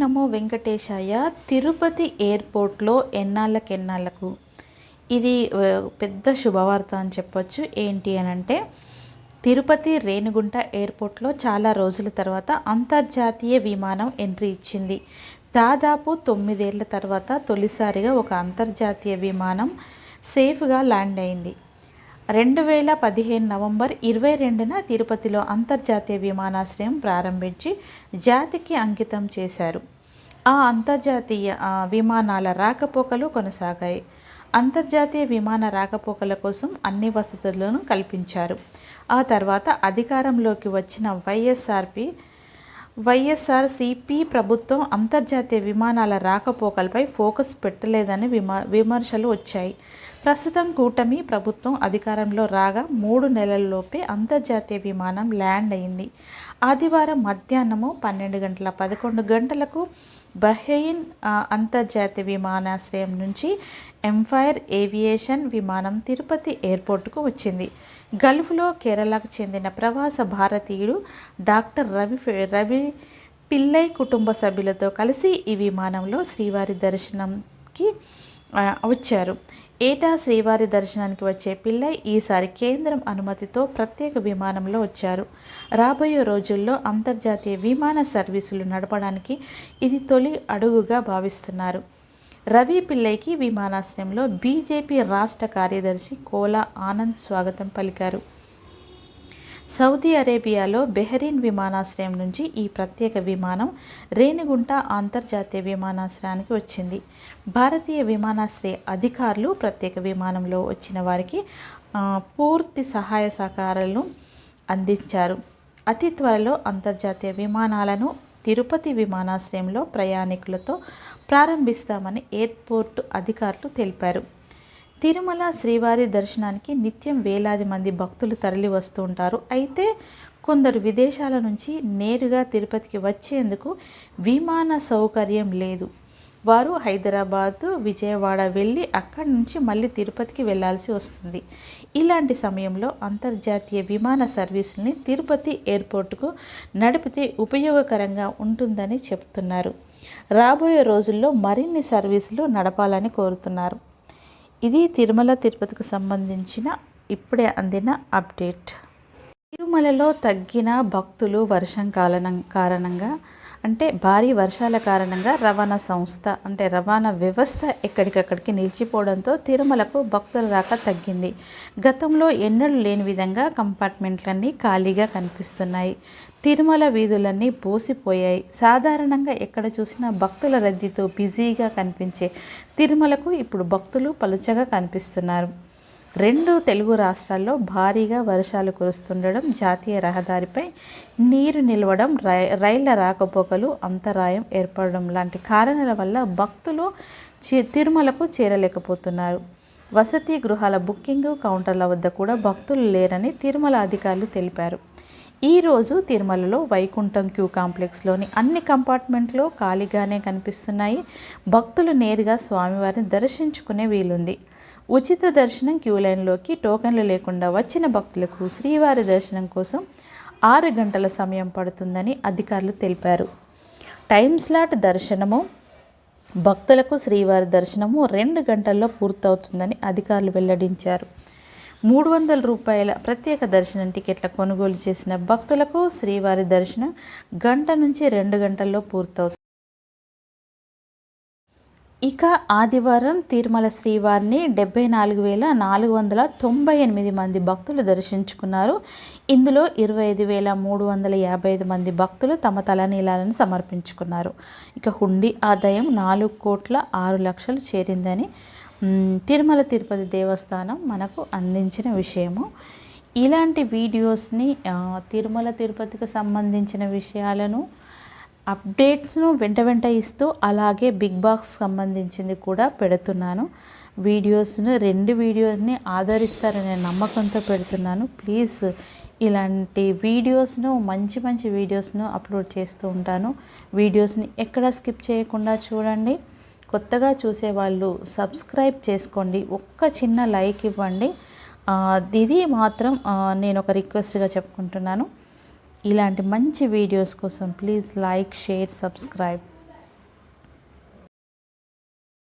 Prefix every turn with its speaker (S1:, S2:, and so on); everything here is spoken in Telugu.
S1: నమో వెంకటేశాయ తిరుపతి ఎయిర్పోర్ట్లో ఎన్నాళ్ళకెన్నాళ్ళకు? ఇది పెద్ద శుభవార్త అని చెప్పొచ్చు. ఏంటి అని అంటే తిరుపతి రేణిగుంట ఎయిర్పోర్ట్లో చాలా రోజుల తర్వాత అంతర్జాతీయ విమానం ఎంట్రీ ఇచ్చింది. దాదాపు తొమ్మిదేళ్ళ తర్వాత తొలిసారిగా ఒక అంతర్జాతీయ విమానం సేఫ్గా ల్యాండ్ అయింది. రెండు వేల పదిహేను నవంబర్ ఇరవై రెండున తిరుపతిలో అంతర్జాతీయ విమానాశ్రయం ప్రారంభించి జాతికి అంకితం చేశారు. ఆ అంతర్జాతీయ విమానాల రాకపోకలు కొనసాగాయి. అంతర్జాతీయ విమాన రాకపోకల కోసం అన్ని వసతులను కల్పించారు. ఆ తర్వాత అధికారంలోకి వచ్చిన వైఎస్ఆర్పి వైఎస్ఆర్సీపీ ప్రభుత్వం అంతర్జాతీయ విమానాల రాకపోకలపై ఫోకస్ పెట్టలేదని విమా విమర్శలు వచ్చాయి. ప్రస్తుతం కూటమి ప్రభుత్వం అధికారంలో రాగా మూడు నెలల్లోపే అంతర్జాతీయ విమానం ల్యాండ్ అయింది. ఆదివారం మధ్యాహ్నము పన్నెండు గంటల పదకొండు గంటలకు బహ్రెయిన్ అంతర్జాతీయ విమానాశ్రయం నుంచి ఎంఫైర్ ఏవియేషన్ విమానం తిరుపతి ఎయిర్పోర్టుకు వచ్చింది. గల్ఫ్లో కేరళకు చెందిన ప్రవాస భారతీయుడు డాక్టర్ రవి రవి పిల్లై కుటుంబ సభ్యులతో కలిసి ఈ విమానంలో శ్రీవారి దర్శనంకి వచ్చారు. ఏటా శ్రీవారి దర్శనానికి వచ్చే పిల్లై ఈసారి కేంద్రం అనుమతితో ప్రత్యేక విమానంలో వచ్చారు. రాబోయే రోజుల్లో అంతర్జాతీయ విమాన సర్వీసులు నడపడానికి ఇది తొలి అడుగుగా భావిస్తున్నారు. రవి పిల్లైకి విమానాశ్రయంలో బీజేపీ రాష్ట్ర కార్యదర్శి కోలా ఆనంద్ స్వాగతం పలికారు. సౌదీ అరేబియాలో బెహరీన్ విమానాశ్రయం నుంచి ఈ ప్రత్యేక విమానం రేణిగుంట అంతర్జాతీయ విమానాశ్రయానికి వచ్చింది. భారతీయ విమానాశ్రయ అధికారులు ప్రత్యేక విమానంలో వచ్చిన వారికి పూర్తి సహాయ సహకారాలను అందించారు. అతి త్వరలో అంతర్జాతీయ విమానాలను తిరుపతి విమానాశ్రయంలో ప్రయాణికులతో ప్రారంభిస్తామని ఎయిర్పోర్ట్ అధికారులు తెలిపారు. తిరుమల శ్రీవారి దర్శనానికి నిత్యం వేలాది మంది భక్తులు తరలి వస్తూ ఉంటారు. అయితే కొందరు విదేశాల నుంచి నేరుగా తిరుపతికి వచ్చేందుకు విమాన సౌకర్యం లేదు. వారు హైదరాబాద్ విజయవాడ వెళ్ళి అక్కడి నుంచి మళ్ళీ తిరుపతికి వెళ్ళాల్సి వస్తుంది. ఇలాంటి సమయంలో అంతర్జాతీయ విమాన సర్వీసుల్ని తిరుపతి ఎయిర్పోర్టుకు నడిపితే ఉపయోగకరంగా ఉంటుందని చెప్తున్నారు. రాబోయే రోజుల్లో మరిన్ని సర్వీసులు నడపాలని కోరుతున్నారు. ఇది తిరుమల తిరుపతికి సంబంధించిన ఇప్పుడే అందిన అప్డేట్. తిరుమలలో తగ్గిన భక్తులు వర్షం కారణం కారణంగా అంటే భారీ వర్షాల కారణంగా రవాణా సంస్థ అంటే రవాణా వ్యవస్థ ఎక్కడికక్కడికి నిలిచిపోవడంతో తిరుమలకు భక్తుల రాక తగ్గింది. గతంలో ఎన్నడూ లేని విధంగా కంపార్ట్మెంట్లన్నీ ఖాళీగా కనిపిస్తున్నాయి. తిరుమల వీధులన్నీ పోసిపోయాయి సాధారణంగా ఎక్కడ చూసినా భక్తుల రద్దీతో బిజీగా కనిపించే తిరుమలకు ఇప్పుడు భక్తులు పలుచగా కనిపిస్తున్నారు. రెండు తెలుగు రాష్ట్రాల్లో భారీగా వర్షాలు కురుస్తుండడం జాతీయ రహదారిపై నీరు నిలవడం రై రైళ్ళ రాకపోకలు అంతరాయం ఏర్పడడం లాంటి కారణాల వల్ల భక్తులు చి తిరుమలకు చేరలేకపోతున్నారు. వసతి గృహాల బుకింగ్ కౌంటర్ల వద్ద కూడా భక్తులు లేరని తిరుమల అధికారులు తెలిపారు. ఈరోజు తిరుమలలో వైకుంఠం క్యూ కాంప్లెక్స్లోని అన్ని కంపార్ట్మెంట్లు ఖాళీగానే కనిపిస్తున్నాయి. భక్తులు నేరుగా స్వామివారిని దర్శించుకునే వీలుంది. ఉచిత దర్శనం క్యూ లైన్లోకి టోకెన్లు లేకుండా వచ్చిన భక్తులకు శ్రీవారి దర్శనం కోసం ఆరు గంటల సమయం పడుతుందని అధికారులు తెలిపారు. టైం స్లాట్ దర్శనము భక్తులకు శ్రీవారి దర్శనము రెండు గంటల్లో పూర్తవుతుందని అధికారులు వెల్లడించారు. మూడు వందల రూపాయల ప్రత్యేక దర్శనం టికెట్ల కొనుగోలు చేసిన భక్తులకు శ్రీవారి దర్శనం గంట నుంచి రెండు గంటల్లో పూర్తవుతుంది. ఇక ఆదివారం తిరుమల శ్రీవారిని డెబ్బై నాలుగు వేల నాలుగు వందల తొంభై ఎనిమిది మంది భక్తులు దర్శించుకున్నారు. ఇందులో ఇరవై ఐదు వేల మూడు వందల యాభై ఐదు మంది భక్తులు తమ తలనీలాలను సమర్పించుకున్నారు. ఇక హుండీ ఆదాయం నాలుగు కోట్ల ఆరు లక్షలు చేరిందని తిరుమల తిరుపతి దేవస్థానం మనకు అందించిన విషయము. ఇలాంటి వీడియోస్ని తిరుమల తిరుపతికి సంబంధించిన విషయాలను అప్డేట్స్ను వెంట వెంట ఇస్తూ అలాగే బిగ్ బాక్స్ సంబంధించింది కూడా పెడుతున్నాను. వీడియోస్ను రెండు వీడియోని ఆదరిస్తారనే నమ్మకంతో పెడుతున్నాను. ప్లీజ్ ఇలాంటి వీడియోస్ను మంచి మంచి వీడియోస్ను అప్లోడ్ చేస్తూ ఉంటాను. వీడియోస్ని ఎక్కడ స్కిప్ చేయకుండా చూడండి. కొత్తగా చూసేవాళ్ళు సబ్స్క్రైబ్ చేసుకోండి. ఒక్క చిన్న లైక్ ఇవ్వండి. ఇది మాత్రం నేను ఒక రిక్వెస్ట్గా చెప్పుకుంటున్నాను. ఇలాంటి మంచి వీడియోస్ కోసం ప్లీజ్ లైక్ షేర్ సబ్స్క్రైబ్.